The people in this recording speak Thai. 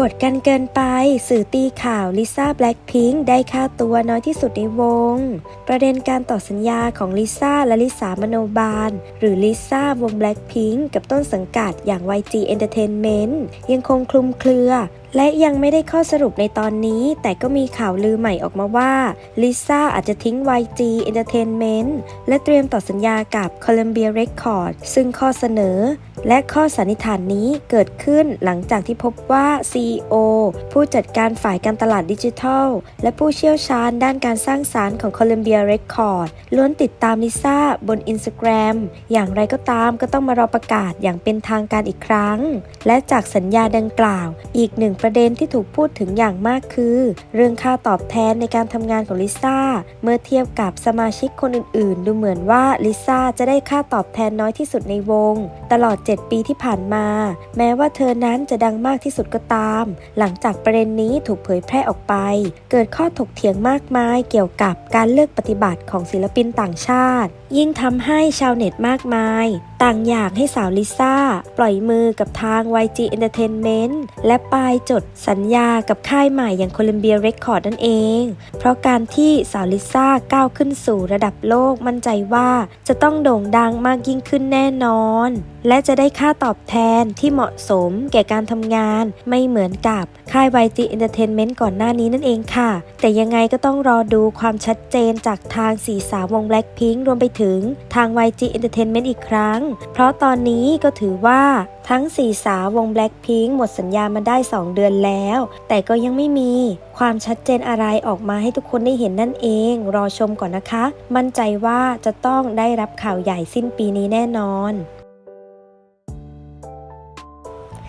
กดกันเกินไป สื่อตีข่าวลิซ่าแบล็ p พิงค์ได้ค่าตัวน้อยที่สุดในวง ประเด็นการต่อสัญญาของลิซ่าและลิสามโนบาล หรือลิซ่าวงแบล็ p พิงค์กับต้นสังกัดอย่าง YG Entertainment ยังคงคลุมเครือ และยังไม่ได้ข้อสรุปในตอนนี้ แต่ก็มีข่าวลือใหม่ออกมาว่าลิซ่าอาจจะทิ้ง YG Entertainment และเตรียมต่อสัญญากับ Columbia Records ซึ่งข้อเสนอ และข้อสันนิษฐานนี้เกิดขึ้นหลังจากที่พบว่า CEO ผู้จัดการฝ่ายการตลาดดิจิทัล และผู้เชี่ยวชาญด้านการสร้างสารรค์ของ Columbia Record ล้วนติดตามลิซ่าบน Instagram อย่างไรก็ตามก็ต้องมารอประกาศอย่างเป็นทางการอีกครั้ง และจากสัญญาดังกล่าว อีกหนึ่งประเด็นที่ถูกพูดถึงอย่างมากคือ เรื่องค่าตอบแทนในการทำงานของลิซ่าเมื่อเทียบกับสมาชิกคนอื่น ๆ ดูเหมือนว่าลิซ่าจะได้ค่าตอบแทนน้อยที่สุดในวง ตลอด 7 ปีที่ผ่านมา แม้ว่าเธอนั้นจะดังมากที่สุดก็ตามหลังจากประเด็นนี้ถูกเผยแพร่ออกไป เกิดข้อถกเถียงมากมายเกี่ยวกับการเลือกปฏิบัติของศิลปินต่างชาติ ยิ่งทำให้ชาวเน็ตมากมาย ต่างอยากให้สาวลิซ่า ปล่อยมือกับทาง YG Entertainment และปลายจดสัญญากับค่ายใหม่อย่าง Columbia Record นั่นเอง เพราะการที่สาวลิซ่าก้าวขึ้นสู่ระดับโลกมั่นใจว่าจะต้องโด่งดังมากยิ่งขึ้นแน่นอน และจะได้ค่าตอบแทนที่เหมาะสมแก่การทำงานไม่เหมือนกับค่าย YG Entertainment ก่อนหน้านี้นั่นเองค่ะ แต่ยังไงก็ต้องรอดูความชัดเจนจากทางสีสาววง Blackpink รวมไปถึงทาง YG Entertainment อีกครั้ง เพราะตอนนี้ก็ถือว่าทั้งสี่สาววง Blackpink หมดสัญญามาได้ 2 เดือนแล้ว แต่ก็ยังไม่มีความชัดเจนอะไรออกมาให้ทุกคนได้เห็นนั่นเอง รอชมก่อนนะคะ มั่นใจว่าจะต้องได้รับข่าวใหญ่สิ้นปีนี้แน่นอน